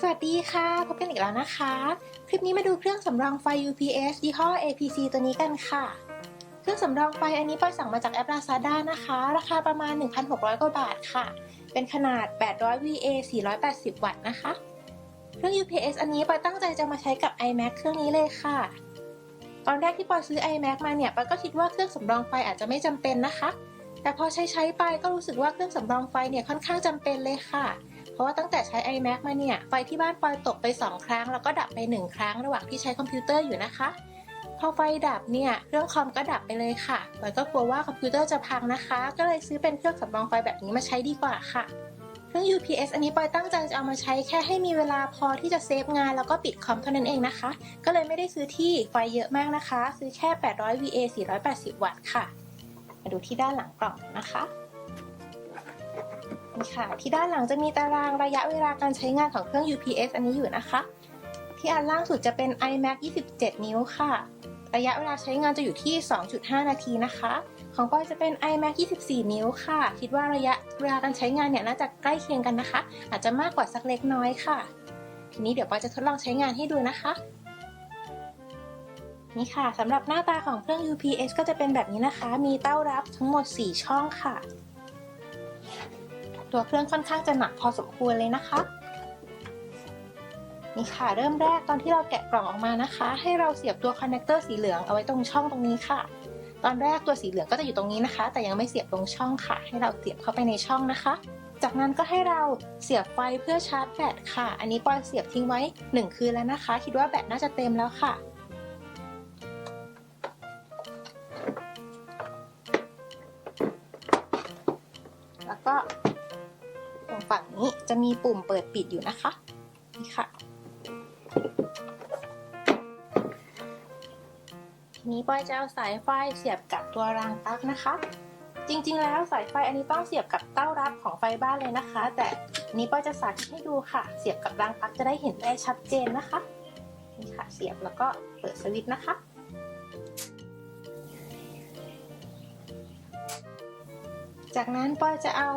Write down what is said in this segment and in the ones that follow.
สวัสดีค่ะ พบกันอีกแล้วนะคะ คลิปนี้มาดูเครื่องสำรองไฟ UPS ยี่ห้อ APC ตัวนี้กันค่ะ เครื่องสำรองไฟอันนี้ปอยสั่งมาจากแอป Lazada นะคะ ราคาประมาณ 1,600 กว่าบาทค่ะ เป็นขนาด 800 VA 480 วัตต์นะคะ เครื่อง UPS อันนี้ปอยตั้งใจจะมาใช้กับ iMac เครื่องนี้เลยค่ะ ตอนแรกที่ปอยซื้อ iMac มาเนี่ยปอยก็คิดว่าเครื่องสำรองไฟอาจจะไม่จำเป็นนะคะ แต่พอใช้ใช้ไปก็รู้สึกว่าเครื่องสำรองไฟเนี่ยค่อนข้างจำเป็นเลยค่ะเพราะว่าตั้งแต่ใช้ iMac มาเนี่ย ไฟที่บ้านปอยตกไป 2 ครั้ง แล้วก็ดับไป 1 ครั้งระหว่างที่ใช้คอมพิวเตอร์อยู่นะคะ พอไฟดับเนี่ยเครื่องคอมก็ดับไปเลยค่ะปอยก็กลัวว่าคอมพิวเตอร์จะพังนะคะ ก็เลยซื้อเป็นเครื่องสำรองไฟแบบนี้มาใช้ดีกว่าค่ะเครื่อง UPS อันนี้ปอยตั้งใจจะเอามาใช้แค่ให้มีเวลาพอที่จะเซฟงานแล้วก็ปิดคอมเท่านั้นเองนะคะ ก็เลยไม่ได้ซื้อที่ไฟเยอะมากนะคะ ซื้อแค่ 800 VA 480 วัตต์ค่ะ มาดูที่ด้านหลังกล่องนะคะ นี่ค่ะ ที่ด้านหลังจะมีตารางระยะเวลาการใช้งานของเครื่อง UPS อันนี้อยู่นะคะ ที่อันล่างสุดจะเป็น iMac 27 นิ้วค่ะ ระยะเวลาใช้งานจะอยู่ที่ 2.5 นาทีนะคะ ของปอยจะเป็น iMac 24 นิ้วค่ะ คิดว่าระยะเวลาการใช้งานเนี่ยน่าจะใกล้เคียงกันนะคะ อาจจะมากกว่าสักเล็กน้อยค่ะ ทีนี้เดี๋ยวปอยจะทดลองใช้งานให้ดูนะคะนี่ค่ะสำหรับหน้าตาของเครื่อง UPS ก็จะเป็นแบบนี้นะคะ มีเต้ารับทั้งหมด 4 ช่องค่ะ ตัวเครื่องค่อนข้างจะหนักพอสมควรเลยนะคะ นี่ค่ะเริ่มแรกตอนที่เราแกะกล่องออกมานะคะ ให้เราเสียบตัวคอนเนคเตอร์สีเหลืองเอาไว้ตรงช่องตรงนี้ค่ะ ตอนแรกตัวสีเหลืองก็จะอยู่ตรงนี้นะคะ แต่ยังไม่เสียบตรงช่องค่ะ ให้เราเสียบเข้าไปในช่องนะคะ จากนั้นก็ให้เราเสียบไฟเพื่อชาร์จแบตค่ะ อันนี้ปอยเสียบทิ้งไว้ 1 คืนแล้วนะคะ คิดว่าแบตน่าจะเต็มแล้วค่ะ จะมีปุ่มเปิดปิดอยู่นะคะนี่ค่ะทีนี้ปอยจะเอาสายไฟเสียบกับตัวรางปลั๊กนะคะ จริงๆ แล้วสายไฟอันนี้ต้องเสียบกับเต้ารับของไฟบ้านเลยนะคะ แต่นนี้ปอยจะสาธิตให้ดูค่ะ เสียบกับรางปลั๊กจะได้เห็นได้ชัดเจนนะคะนี่ค่ะเสียบแล้วก็เปิดสวิตช์นะคะจากนั้นปอยจะเอา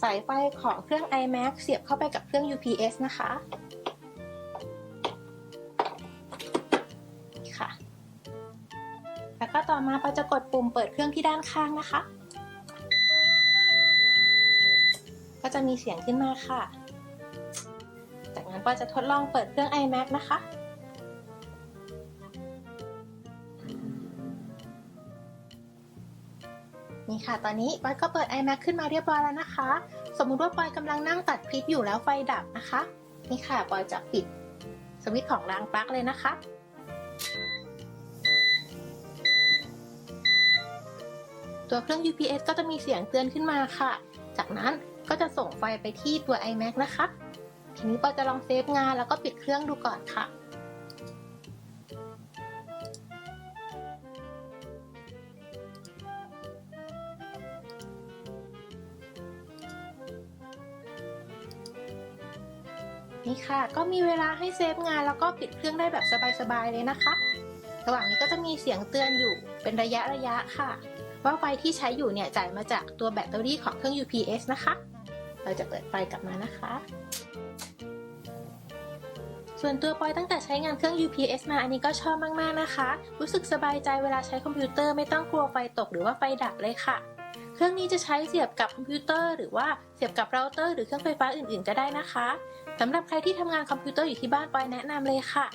สายไฟของเครื่อง iMac เสียบเข้าไปกับเครื่อง UPS นะคะนี่ค่ะ แล้วก็ต่อมาปอยจะกดปุ่มเปิดเครื่องที่ด้านข้างนะคะ ก็จะมีเสียงขึ้นมาค่ะ จากนั้นปอยจะทดลองเปิดเครื่อง iMac นะคะ นี่ค่ะ ตอนนี้ปอยก็เปิด iMac ขึ้นมาเรียบร้อยแล้วนะคะ สมมุติว่าปอยกำลังนั่งตัดคลิปอยู่แล้วไฟดับนะคะ นี่ค่ะปอยจะปิดสวิตช์ของรางปลั๊กเลยนะคะ ตัวเครื่อง UPS ก็จะมีเสียงเตือนขึ้นมาค่ะ จากนั้นก็จะส่งไฟไปที่ตัว iMac นะคะ ทีนี้ปอยจะลองเซฟงานแล้วก็ปิดเครื่องดูก่อนค่ะ นี่ค่ะ ก็มีเวลาให้เซฟงานแล้วก็ปิดเครื่องได้แบบสบายๆเลยนะคะ ระหว่างนี้ก็จะมีเสียงเตือนอยู่เป็นระยะระยะค่ะ ว่าไฟที่ใช้อยู่เนี่ยจ่ายมาจากตัวแบตเตอรี่ของเครื่อง UPS นะคะ เราจะเปิดไฟกลับมานะคะ ส่วนตัวปอยตั้งแต่ใช้งานเครื่อง UPS มาอันนี้ก็ชอบมากๆนะคะ รู้สึกสบายใจเวลาใช้คอมพิวเตอร์ไม่ต้องกลัวไฟตกหรือว่าไฟดับเลยค่ะ เครื่องนี้จะใช้เสียบกับคอมพิวเตอร์หรือว่าเสียบกับเราเตอร์หรือเครื่องไฟฟ้าอื่นๆ ก็ได้นะคะสำหรับใครที่ทำงานคอมพิวเตอร์อยู่ที่บ้านปอยแนะนำเลยค่ะ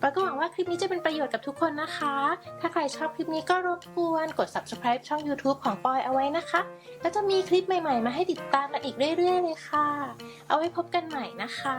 ปอยก็หวังว่าคลิปนี้จะเป็นประโยชน์กับทุกคนนะคะ ถ้าใครชอบคลิปนี้ก็รบกวนกด subscribe ช่อง YouTube ของปอยเอาไว้นะคะ แล้วจะมีคลิปใหม่ๆ มาให้ติดตามกันอีกเรื่อยๆ เลยค่ะ เอาไว้พบกันใหม่นะคะ